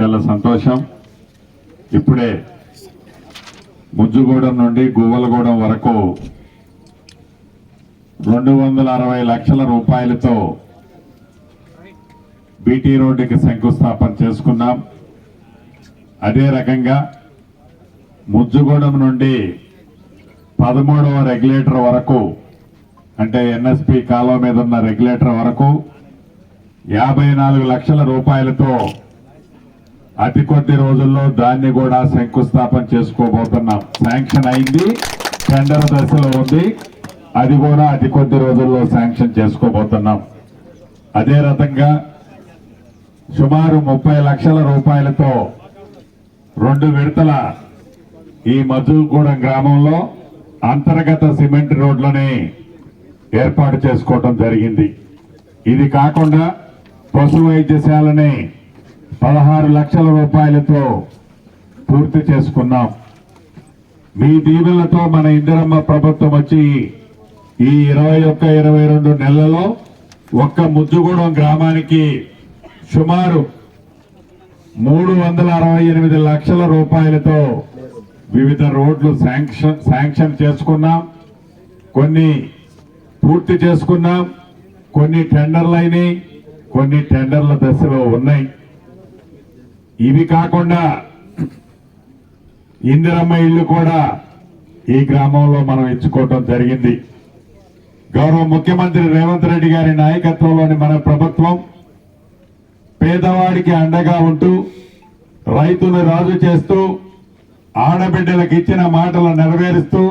చాలా సంతోషం. ఇప్పుడే ముజ్జుగూడెం నుండి గువ్వలగూడెం వరకు రెండు వందల అరవై లక్షల రూపాయలతో బీటీ రోడ్డుకి శంకుస్థాపన చేసుకున్నాం. అదే రకంగా ముజ్జుగూడెం నుండి పదమూడవ రెగ్యులేటర్ వరకు అంటే ఎన్ఎస్పి కాలువ మీద ఉన్న రెగ్యులేటర్ వరకు యాభై నాలుగు లక్షల రూపాయలతో అతి కొద్ది రోజుల్లో దాన్ని కూడా శంకుస్థాపన చేసుకోబోతున్నాం. శాంక్షన్ అయింది. టెండర్ దశలో ఉంది. అది కూడా అతి కొద్ది రోజుల్లో శాంక్షన్ చేసుకోబోతున్నాం. అదే రకంగా సుమారు ముప్పై లక్షల రూపాయలతో రెండు విడతల ఈ మధుగూడెం గ్రామంలో అంతర్గత సిమెంట్ రోడ్లని ఏర్పాటు చేసుకోవటం జరిగింది. ఇది కాకుండా పశు వైద్యశాలని పదహారు లక్షల రూపాయలతో పూర్తి చేసుకున్నాం. మీ దీవెనలతో మన ఇందిరమ్మ ప్రభుత్వం వచ్చి ఈ ఇరవై ఒక్క ఇరవై రెండు నెలలలో ఒక్క ముద్దుగూడెం గ్రామానికి సుమారు మూడు వందల అరవై ఎనిమిది లక్షల రూపాయలతో వివిధ రోడ్లు శాంక్షన్ శాంక్షన్ చేసుకున్నాం. కొన్ని పూర్తి చేసుకున్నాం. కొన్ని టెండర్లు అయినాయి. కొన్ని టెండర్ల దశలో ఉన్నాయి. ఇవి కాకుండా ఇందిరమ్మ ఇల్లు కూడా ఈ గ్రామంలో మనం ఎంచుకోవటం జరిగింది. గౌరవ ముఖ్యమంత్రి రేవంత్ రెడ్డి గారి నాయకత్వంలోని మన ప్రభుత్వం పేదవాడికి అండగా ఉంటూ రైతును రాజు చేస్తూ ఆడబిడ్డలకు ఇచ్చిన మాటలు నెరవేరుస్తూ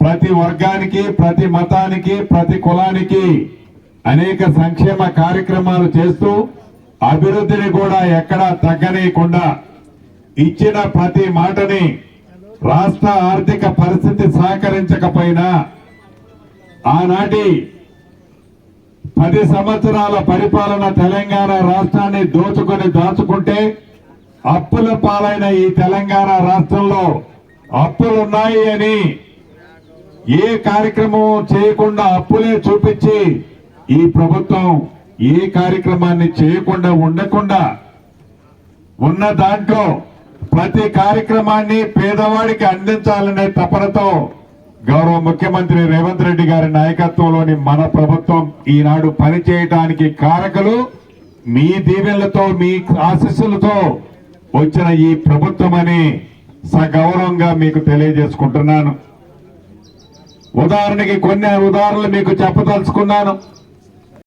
ప్రతి వర్గానికి ప్రతి మతానికి ప్రతి కులానికి అనేక సంక్షేమ కార్యక్రమాలు చేస్తూ అభివృద్ధిని కూడా ఎక్కడా తగ్గనీయకుండా ఇచ్చిన ప్రతి మాటని రాష్ట్ర ఆర్థిక పరిస్థితి సహకరించకపోయినా ఆనాటి పది సంవత్సరాల పరిపాలన తెలంగాణ రాష్ట్రాన్ని దోచుకొని దాచుకుంటే అప్పుల పాలైన ఈ తెలంగాణ రాష్ట్రంలో అప్పులున్నాయి అని ఏ కార్యక్రమం చేయకుండా అప్పులే చూపించి ఈ ప్రభుత్వం ఏ కార్యక్రమాన్ని చేయకుండా ఉండకుండా ఉన్న దాంట్లో ప్రతి కార్యక్రమాన్ని పేదవాడికి అందించాలనే తపనతో గౌరవ ముఖ్యమంత్రి రేవంత్ రెడ్డి గారి నాయకత్వంలోని మన ప్రభుత్వం ఈనాడు పనిచేయటానికి కారకులు మీ దీవెనలతో మీ ఆశీస్సులతో వచ్చిన ఈ ప్రభుత్వం అని సగౌరవంగా మీకు తెలియజేసుకుంటున్నాను. ఉదాహరణకి కొన్ని ఉదాహరణలు మీకు చెప్పదలుచుకున్నాను.